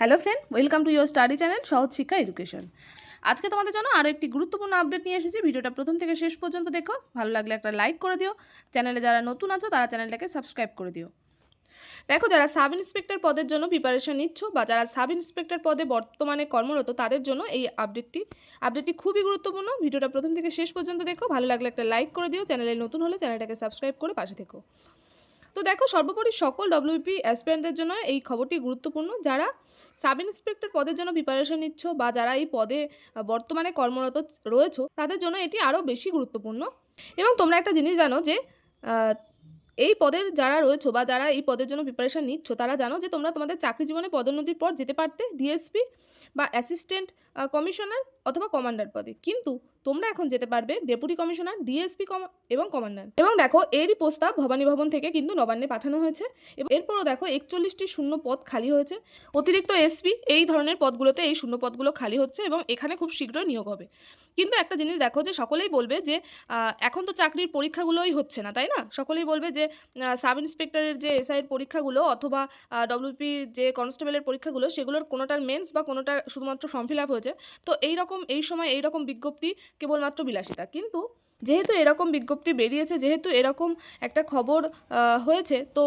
Hello friend, welcome to your study channel Sahaj Shiksha education. আজকে তোমাদের জন্য আরও একটি গুরুত্বপূর্ণ আপডেট নিয়ে এসেছি। ভিডিওটা প্রথম থেকে শেষ পর্যন্ত দেখো। ভালো লাগলে একটা লাইক করে দিও। চ্যানেলে যারা নতুন আছো, তারা চ্যানেলটাকে সাবস্ক্রাইব করে দিও। দেখো, যারা সাব ইন্সপেক্টর পদের জন্য প্রিপারেশন নিচ্ছ বা যারা সাব ইন্সপেক্টর পদে বর্তমানে কর্মরত, তাদের জন্য এই আপডেটটি আপডেটটি খুবই গুরুত্বপূর্ণ। ভিডিওটা প্রথম থেকে শেষ পর্যন্ত দেখো। ভালো লাগলে একটা লাইক করে দিও। চ্যানেলে নতুন হলে চ্যানেলটাকে সাবস্ক্রাইব করে পাশে থেকো। তো দেখো সর্বোপরি সকল ডব্লিউপি অ্যাসপিরেন্টদের জন্য এই খবরটি গুরুত্বপূর্ণ। যারা সাব ইন্সপেক্টর পদের জন্য প্রিপারেশন নিচ্ছ বা যারা এই পদে বর্তমানে কর্মরত রয়েছো, তাদের জন্য এটি আরও বেশি গুরুত্বপূর্ণ। এবং তোমরা একটা জিনিস জানো যে এই পদের যারা রয়েছো বা যারা এই পদের জন্য প্রিপারেশন নিচ্ছ, তারা জানো যে তোমরা তোমাদের চাকরি জীবনে পদোন্নতির পর যেতে পারতে ডিএসপি বা অ্যাসিস্ট্যান্ট কমিশনার অথবা কমান্ডার পদে। কিন্তু তোমরা এখন যেতে পারবে ডেপুটি কমিশনার, ডিএসপি এবং কমান্ডার। এবং দেখো, এরই প্রস্তাব ভবানী ভবন থেকে কিন্তু নবান্নে পাঠানো হয়েছে। এবং এরপরও দেখো, একচল্লিশটি শূন্য পদ খালি হয়েছে। অতিরিক্ত এসপি এই ধরনের পদগুলোতে এই শূন্য পদগুলো খালি হচ্ছে এবং এখানে খুব শীঘ্রই নিয়োগ হবে। কিন্তু একটা জিনিস দেখো যে, সকলেই বলবে যে এখন তো চাকরির পরীক্ষাগুলোই হচ্ছে না, তাই না? সকলেই বলবে যে সাব ইন্সপেক্টরের যে এসআইয়ের পরীক্ষাগুলো অথবা ডব্লিউপি যে কনস্টেবলের পরীক্ষাগুলো, সেগুলোর কোনোটার মেন্স বা কোনোটার শুধুমাত্র ফর্ম ফিল আপ হয়েছে। তো এই রকম এই সময় এই রকম বিজ্ঞপ্তি কেবলমাত্র বিলাসিতা। কিন্তু যেহেতু এরকম বিজ্ঞপ্তি বেরিয়েছে, যেহেতু এরকম একটা খবর হয়েছে, তো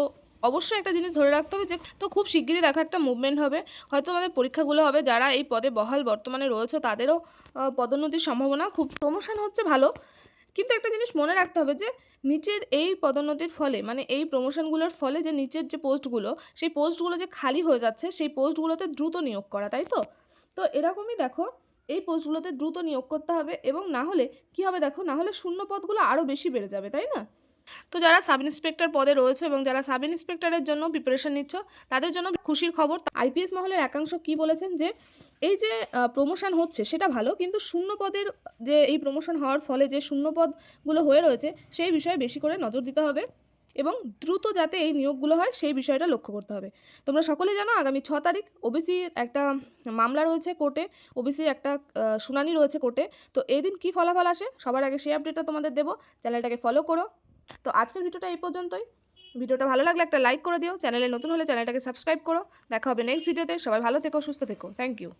অবশ্যই একটা জিনিস ধরে রাখতে হবে যে, তো খুব শিগগিরই দেখা একটা মুভমেন্ট হবে। হয়তো আমাদের পরীক্ষাগুলো হবে, যারা এই পদে বহাল বর্তমানে রয়েছে, তাদেরও পদোন্নতির সম্ভাবনা খুব প্রমোশন হচ্ছে ভালো। কিন্তু একটা জিনিস মনে রাখতে হবে যে, নিচের এই পদোন্নতির ফলে মানে এই প্রমোশনগুলোর ফলে যে নিচের যে পোস্টগুলো, সেই পোস্টগুলো যে খালি হয়ে যাচ্ছে, সেই পোস্টগুলোতে দ্রুত নিয়োগ করা, তাই তো? তো এরকমই দেখো এই পোস্টগুলোতে দ্রুত নিয়োগ করতে হবে এবং না হলে কি হবে দেখো, না হলে শূন্য পদগুলো আরও বেশি বেড়ে যাবে, তাই না? তো যারা সাব ইন্সপেক্টর পদে রয়েছে এবং যারা সাব ইন্সপেক্টরের জন্য প্রিপারেশন নিচ্ছ, তাদের জন্য খুশির খবর, আইপিএস মহলের একাংশ কি বলেছেন যে, এই যে প্রমোশন হচ্ছে সেটা ভালো, কিন্তু শূন্য পদের যে এই প্রমোশন হওয়ার ফলে যে শূন্য পদগুলো হয়ে রয়েছে, সেই বিষয়ে বেশি করে নজর দিতে হবে। এবং দ্রুত যাতে এই নিয়োগগুলো হয়, সেই বিষয়টা লক্ষ্য করতে হবে। তোমরা সকলে জানো, আগামী ছ তারিখ ওবিসির একটা মামলা রয়েছে কোর্টে, ওবিসির একটা শুনানি রয়েছে কোর্টে। তো এই দিন কী ফলাফল আসে, সবার আগে সেই আপডেটটা তোমাদের দেবো। চ্যানেলটাকে ফলো করো। তো আজকের ভিডিওটা এই পর্যন্তই। ভিডিওটা ভালো লাগলে একটা লাইক করে দিও। চ্যানেলে নতুন হলে চ্যানেলটাকে সাবস্ক্রাইব করো। দেখা হবে নেক্সট ভিডিওতে সবাই ভালো থেকো, সুস্থ থেকো। Thank you